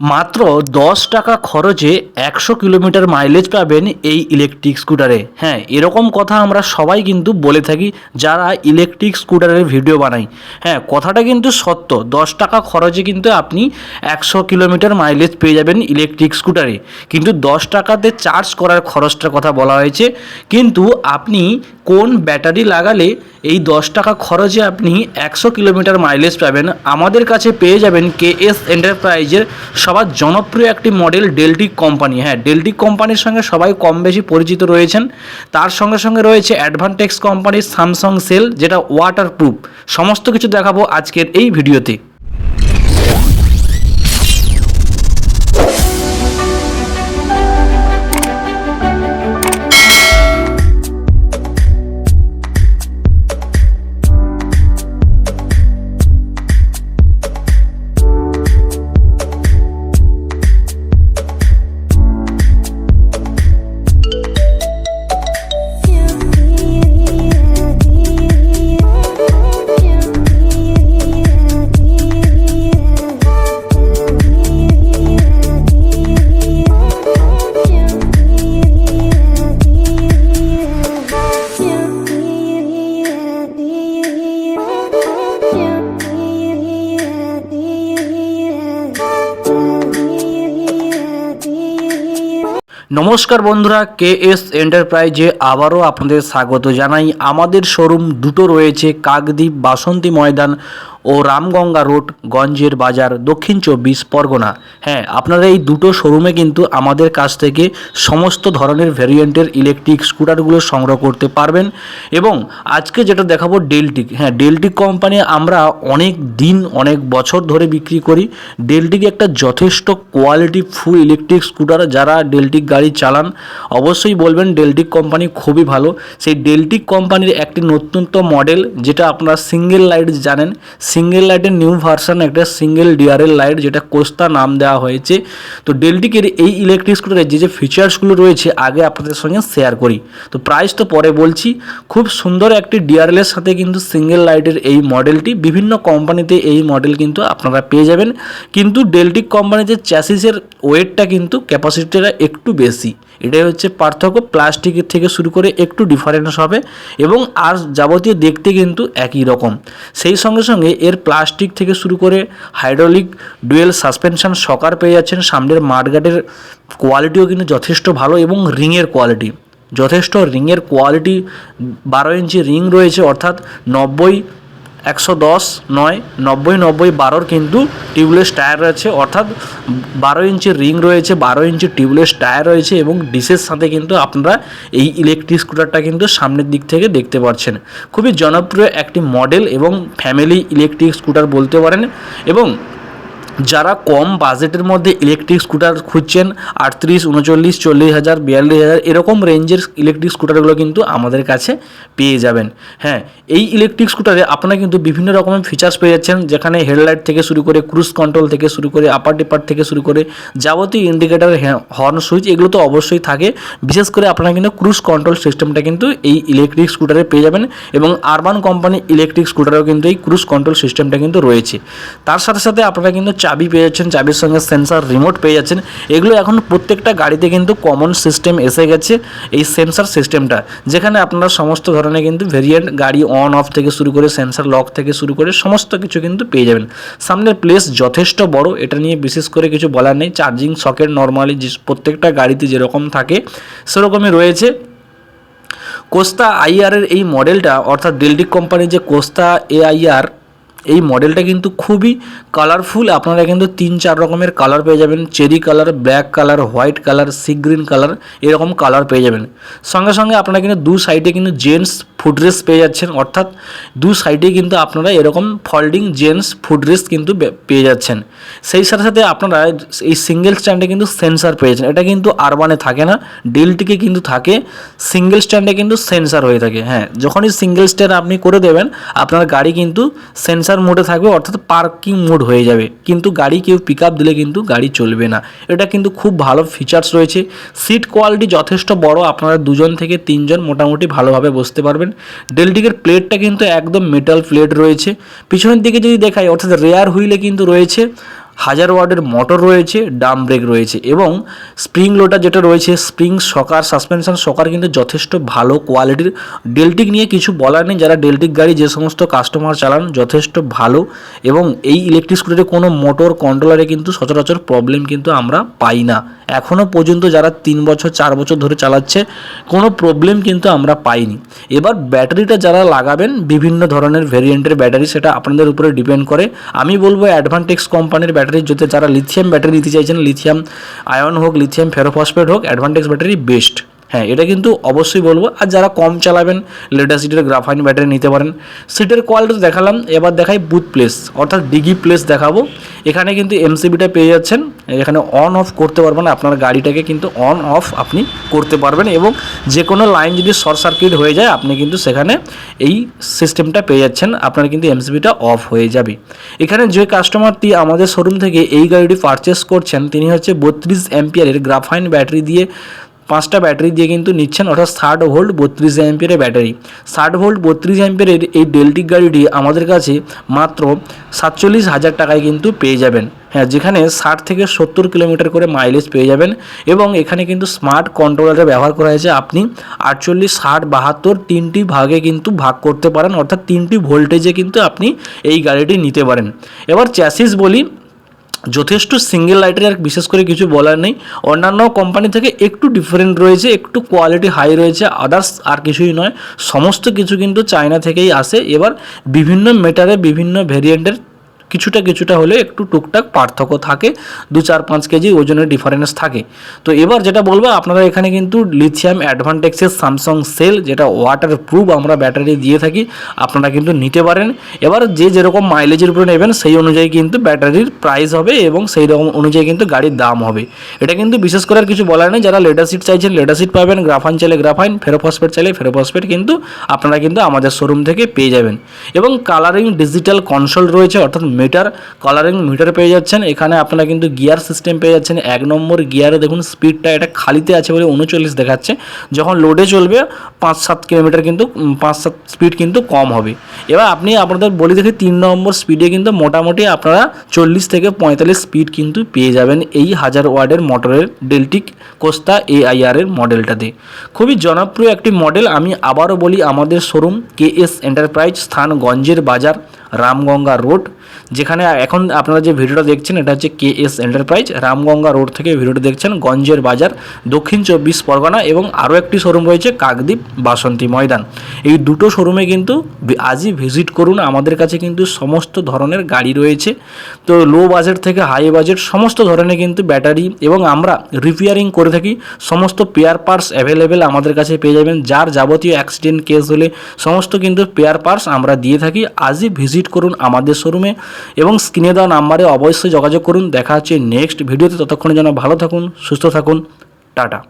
মাত্র দশ টাকা খরচে একশো কিলোমিটার মাইলেজ পাবেন এই ইলেকট্রিক স্কুটারে হ্যাঁ এরকম কথা আমরা সবাই কিন্তু বলে থাকি যারা ইলেকট্রিক স্কুটারের ভিডিও বানাই হ্যাঁ কথাটা কিন্তু সত্য। দশ টাকা খরচে কিন্তু আপনি একশো কিলোমিটার মাইলেজ পেয়ে যাবেন ইলেকট্রিক স্কুটারে কিন্তু দশ টাকাতে চার্জ করার খরচটার কথা বলা হয়েছে। কিন্তু আপনি কোন ব্যাটারি লাগালে এই দশ টাকা খরচে আপনি একশো কিলোমিটার মাইলেজ পাবেন? আমাদের কাছে পেয়ে যাবেন কে এস এন্টারপ্রাইজের সবার জনপ্রিয় একটি মডেল ডেলটিক কোম্পানি হ্যাঁ ডেলটিক কোম্পানির সঙ্গে সবাই কম বেশি পরিচিত রয়েছেন। তার সঙ্গে সঙ্গে রয়েছে অ্যাডভান্টেক্স কোম্পানির স্যামসাং সেল যেটা ওয়াটার প্রুফ সমস্ত কিছু দেখাবো আজকের এই ভিডিওতে নমস্কার বন্ধুরা কে এস এন্টারপ্রাইজে আবারও আপনাদের স্বাগত জানাই। আমাদের শোরুম দুটো রয়েছে, কাকদ্বীপ বাসন্তী ময়দান ও রামগঙ্গা রোড, গঞ্জের বাজার, দক্ষিণ চব্বিশ পরগনা। হ্যাঁ আপনারা এই দুটো শোরুমে কিন্তু আমাদের কাছ থেকে সমস্ত ধরনের ভেরিয়েন্টের ইলেকট্রিক স্কুটারগুলো সংগ্রহ করতে পারবেন। এবং আজকে যেটা দেখাবো ডেলটিক। হ্যাঁ ডেলটিক কোম্পানি আমরা অনেক দিন, অনেক বছর ধরে বিক্রি করি। ডেলটিক একটা যথেষ্ট কোয়ালিটি ফুল ইলেকট্রিক স্কুটার যারা ডেলটিক গাড়ি চালান, অবশ্যই বলবেন ডেলটিক কোম্পানি খুবই ভালো। সেই ডেলটিক কোম্পানির একটি নতুনত্ব মডেল যেটা আপনারা সিঙ্গেল লাইট জানেন সিঙ্গেল লাইটের নিউ ভার্সন একটা সিঙ্গেল ডিআরএল লাইট, যেটা কোস্তা নাম দেওয়া হয়েছে। তো ডেলটিকের এই ইলেকট্রিক স্কুটারের যে যে ফিচার্সগুলো রয়েছে, আগে আপনাদের সঙ্গে শেয়ার করি। তো প্রাইস তো পরে বলছি, খুব সুন্দর একটি ডিআরএলের সাথে কিন্তু সিঙ্গেল লাইটের এই মডেলটি বিভিন্ন কোম্পানিতে এই মডেল কিন্তু আপনারা পেয়ে যাবেন। কিন্তু ডেলটিক কোম্পানিতে চ্যাসিসের ওয়েটটা কিন্তু ক্যাপাসিটিটা একটু বেশি। এটাই হচ্ছে পার্থক্য। প্লাস্টিকের থেকে শুরু করে একটু ডিফারেন্স হবে এবং আর যাবতীয় দেখতে কিন্তু একই রকম। সেই সঙ্গে সঙ্গে এর প্লাস্টিক থেকে শুরু করে হাইড্রোলিক ডুয়েল সাসপেনশন সকার পেয়ে যাচ্ছেন। সামনের মাঠগার্ডের কোয়ালিটিও কিন্তু যথেষ্ট ভালো এবং রিংয়ের কোয়ালিটি যথেষ্ট রিংয়ের কোয়ালিটি বারো ইঞ্চি রিং রয়েছে, অর্থাৎ নব্বই একশো দশ, নয়, নব্বই নব্বই, বারোর কিন্তু টিউবলেস টায়ার রয়েছে। অর্থাৎ বারো ইঞ্চির রিং রয়েছে, বারো ইঞ্চি টিউবলেস টায়ার রয়েছে এবং ডিসের সাথে কিন্তু আপনারা এই ইলেকট্রিক স্কুটারটা কিন্তু সামনের দিক থেকে দেখতে পাচ্ছেন। খুবই জনপ্রিয় একটি মডেল এবং ফ্যামিলি ইলেকট্রিক স্কুটার বলতে পারেন এবং যারা কম বাজেটের মধ্যে ইলেকট্রিক স্কুটার খুঁজছেন, আটত্রিশ, উনচল্লিশ, চল্লিশ হাজার, বিয়াল্লিশ হাজার, এরকম রেঞ্জের ইলেকট্রিক স্কুটারগুলো কিন্তু আমাদের কাছে পেয়ে যাবেন। হ্যাঁ এই ইলেকট্রিক স্কুটারে আপনারা কিন্তু বিভিন্ন রকমের ফিচার্স পেয়ে যাচ্ছেন, যেখানে হেডলাইট থেকে শুরু করে ক্রুজ কন্ট্রোল থেকে শুরু করে আপার ডিপার থেকে শুরু করে যাবতীয় ইন্ডিকেটার হর্ন সুইচ এগুলো তো অবশ্যই থাকে। বিশেষ করে আপনারা কিন্তু ক্রুজ কন্ট্রোল সিস্টেমটা কিন্তু এই ইলেকট্রিক স্কুটারে পেয়ে যাবেন এবং আরবান কোম্পানি ইলেকট্রিক স্কুটারেও কিন্তু এই ক্রুজ কন্ট্রোল সিস্টেমটা কিন্তু রয়েছে। তার সাথে সাথে আপনারা কিন্তু চাবি পেয়ে যাচ্ছেন, চাবির সঙ্গে সেন্সার রিমোট পেয়ে যাচ্ছেন। এগুলো এখন প্রত্যেকটা গাড়িতে কিন্তু কমন সিস্টেম এসে গেছে এই সেন্সার সিস্টেমটা যেখানে আপনারা সমস্ত ধরনের কিন্তু ভেরিয়েন্ট গাড়ি অন অফ থেকে শুরু করে সেন্সার লক থেকে শুরু করে সমস্ত কিছু কিন্তু পেয়ে যাবেন। সামনের প্লেস যথেষ্ট বড়, এটা নিয়ে বিশেষ করে কিছু বলার নেই। চার্জিং সকেট নর্মালি যে প্রত্যেকটা গাড়িতে যেরকম থাকে, সেরকমই রয়েছে। কোস্তা আইআরের এই মডেলটা অর্থাৎ ডেলটিক কোম্পানির যে কোস্তা এআইআর এই মডেলটা কিন্তু খুবই কালারফুল আপনারা কিন্তু তিন চার রকমের কালার পেয়ে যাবেন। Cherry colour black colour white colour sea green colour এরকম কালার পেয়ে যাবেন। সঙ্গে সঙ্গে আপনারা কিন্তু দু সাইডে কিন্তু জেন্টস ফুটরেস পেয়ে যাচ্ছেন। অর্থাৎ দু সাইডে কিন্তু আপনারা এরকম ফল্ডিং জেন্টস ফুটরেস কিন্তু পেয়ে যাচ্ছেন। সেই সাথে সাথে আপনারা এই সিঙ্গেল স্ট্যান্ডে কিন্তু সেন্সার পেয়েছেন এটা কিন্তু আরবানে থাকে না ডেলটিকে কিন্তু থাকে। সিঙ্গেল স্ট্যান্ডে কিন্তু সেন্সার হয়ে থাকে হ্যাঁ। যখনই সিঙ্গেল স্ট্যান্ড আপনি করে দেবেন, আপনার গাড়ি কিন্তু সেন্সার মোডে থাকবে, অর্থাৎ পার্কিং মোড হয়ে যাবে। কিন্তু গাড়ি কেউ পিক আপ দিলে কিন্তু গাড়ি চলবে না। এটা কিন্তু খুব ভালো ফিচার্স রয়েছে। সিট কোয়ালিটি যথেষ্ট বড়, আপনারা দুজন থেকে তিনজন মোটামুটি ভালোভাবে বসতে পারবেন। ডেলটিকের প্লেটটা কিন্তু একদম মেটাল প্লেট রয়েছে। পিছনের দিকে যদি দেখাই, অর্থাৎ রেয়ার হুইলে কিন্তু রয়েছে। হাজার ওয়ার্ডের মোটর রয়েছে, ডাম ব্রেক রয়েছে এবং স্প্রিং লোডার যেটা রয়েছে, স্প্রিং, সকার, সাসপেনশন, সকার কিন্তু যথেষ্ট ভালো কোয়ালিটির। ডেলটিক নিয়ে কিছু বলার নেই, যারা ডেলটিক গাড়ি যে সমস্ত কাস্টমার চালান, যথেষ্ট ভালো এবং এই ইলেকট্রিক স্কুটারে কোনো মোটর কন্ট্রোলারে কিন্তু সচরাচর প্রবলেম কিন্তু আমরা পাই না। এখনও পর্যন্ত যারা তিন বছর, চার বছর ধরে চালাচ্ছে, কোনো প্রবলেম কিন্তু আমরা পাইনি। এবার ব্যাটারিটা যারা লাগাবেন, বিভিন্ন ধরনের ভেরিয়েন্টের ব্যাটারি, সেটা আপনাদের উপরে ডিপেন্ড করে। আমি বলব অ্যাডভান্টেক্স কোম্পানির ব্যাটারি যদি যারা লিথিয়াম ব্যাটারি নিতে চাইছেন লিথিয়াম আয়ন হোক লিথিয়াম ফেরোফসফেট হোক অ্যাডভান্টেজ ব্যাটারি বেস্ট হ্যাঁ এটা কিন্তু অবশ্যই বলব। আর যারা কম চালাবেন লেটার সিটের গ্রাফাইন ব্যাটারি নিতে পারেন, সিটের কোয়ালিটি দেখালাম, এবার দেখাই বুথ প্লেস অর্থাৎ ডিগি প্লেস দেখাবো। এখানে কিন্তু এমসিবিটা পেয়ে যাচ্ছেন, এখানে অন অফ করতে পারবেন, আপনার গাড়িটাকে কিন্তু অন অফ আপনি করতে পারবেন এবং যে কোনো লাইন যদি শর্ট সার্কিট হয়ে যায়, আপনি কিন্তু সেখানে এই সিস্টেমটা পেয়ে যাচ্ছেন, আপনার কিন্তু এমসিবিটা অফ হয়ে যাবে। এখানে যে কাস্টমারটি আমাদের শোরুম থেকে এই গাড়িটি পারচেস করছেন, তিনি হচ্ছে বত্রিশ অ্যাম্পিয়ারের গ্রাফাইন ব্যাটারি দিয়ে পাঁচটা ব্যাটারি দিয়ে কিন্তু নিচ্ছেন, অর্থাৎ ষাট ভোল্ট বত্রিশ অ্যাম্পিয়ারের ব্যাটারি। ষাট ভোল্ট বত্রিশ অ্যাম্পিয়ারের এই ডেলটিক গাড়িটি আমাদের কাছে মাত্র সাতচল্লিশ হাজার টাকায় কিন্তু পেয়ে যাবেন। হ্যাঁ যেখানে ষাট থেকে সত্তর কিলোমিটার করে মাইলেজ পেয়ে যাবেন এবং এখানে কিন্তু স্মার্ট কন্ট্রোলারের ব্যবহার করা হয়েছে। আপনি আটচল্লিশ, ষাট, বাহাত্তর তিনটি ভাগে কিন্তু ভাগ করতে পারেন, অর্থাৎ তিনটি ভোল্টেজে কিন্তু আপনি এই গাড়িটি নিতে পারেন। এবার চ্যাসিস বলি যথেষ্ট সিঙ্গেল লাইটের আর বিশেষ করে কিছু বলার নেই। অন্যান্য কোম্পানি থেকে একটু ডিফারেন্ট রয়েছে, একটু কোয়ালিটি হাই রয়েছে আদার্স আর কিছুই নয়। সমস্ত কিছু কিন্তু চায়না থেকেই আসে। এবার বিভিন্ন মেটারে বিভিন্ন ভেরিয়েন্টের কিছুটা কিছুটা হলে একটু টুকটাক পার্থক্য থাকে, দু চার পাঁচ কেজি ওজনের ডিফারেন্স থাকে। তো এবার যেটা বলব, আপনারা এখানে কিন্তু লিথিয়াম অ্যাডভান্টেক্সের স্যামসাং সেল যেটা ওয়াটার প্রুফ আমরা ব্যাটারি দিয়ে থাকি, আপনারা কিন্তু নিতে পারেন। এবার যে যেরকম মাইলেজের উপরে নেবেন, সেই অনুযায়ী কিন্তু ব্যাটারির প্রাইস হবে এবং সেই রকম অনুযায়ী কিন্তু গাড়ির দাম হবে। এটা কিন্তু বিশেষ করে আর কিছু বলার নেই, যারা লেটার সিট চাইছেন লেটার সিট পাবেন গ্রাফাইন চাইলে গ্রাফাইন ফেরোফসফেট চাইলে ফেরোফসফেট কিন্তু আপনারা কিন্তু আমাদের শোরুম থেকে পেয়ে যাবেন। এবং কালারিং ডিজিটাল কনসোল রয়েছে, অর্থাৎ মিটার কালারিং মিটার পেয়ে যাচ্ছেন। এখানে আপনারা কিন্তু গিয়ার সিস্টেম পেয়ে যাচ্ছেন। এক নম্বর গিয়ারে দেখুন স্পিডটা এটা খালিতে আছে বলে উনচল্লিশ দেখাচ্ছে। যখন লোডে চলবে, পাঁচ সাত কিলোমিটার কিন্তু পাঁচ সাত স্পিড কিন্তু কম হবে। এবার আপনি আপনাদের বলি দেখি, তিন নম্বর স্পিডে কিন্তু মোটামুটি আপনারা চল্লিশ থেকে পঁয়তাল্লিশ স্পিড কিন্তু পেয়ে যাবেন এই হাজার ওয়ার্ডের মোটরের ডেলটিক কোস্তা এআইআর এর মডেলটাতে। খুবই জনপ্রিয় একটি মডেল। আমি আবারও বলি, আমাদের শোরুম কে এস এন্টারপ্রাইজ স্থান গঞ্জের বাজার। রামগঙ্গা রোড, যেখানে এখন আপনারা যে ভিডিওটা দেখছেন, এটা হচ্ছে K S enterprise. Ramganga road থেকে ভিডিওটা দেখছেন গঞ্জের বাজার, দক্ষিণ চব্বিশ পরগনা এবং আরও একটি শোরুম রয়েছে কাকদ্বীপ বাসন্তী ময়দান। এই দুটো শোরুমে কিন্তু আজই ভিজিট করুন। আমাদের কাছে কিন্তু সমস্ত ধরনের গাড়ি রয়েছে। তো লো বাজেট থেকে হাই বাজেট সমস্ত ধরনের কিন্তু ব্যাটারি এবং আমরা রিপেয়ারিং করে থাকি। সমস্ত পেয়ার পার্টস অ্যাভেলেবেল আমাদের কাছে পেয়ে যাবেন। যার যাবতীয় অ্যাক্সিডেন্ট কেস হলে সমস্ত কিন্তু পেয়ার পার্টস আমরা দিয়ে থাকি। আজই ভিজিট করুন আমাদের শোরুমে এবং স্ক্রিনে দেওয়া নাম্বারে অবশ্যই যোগাযোগ করুন। দেখা হচ্ছে নেক্সট ভিডিওতে। ততক্ষণে যেন ভালো থাকুন, সুস্থ থাকুন। টাটা।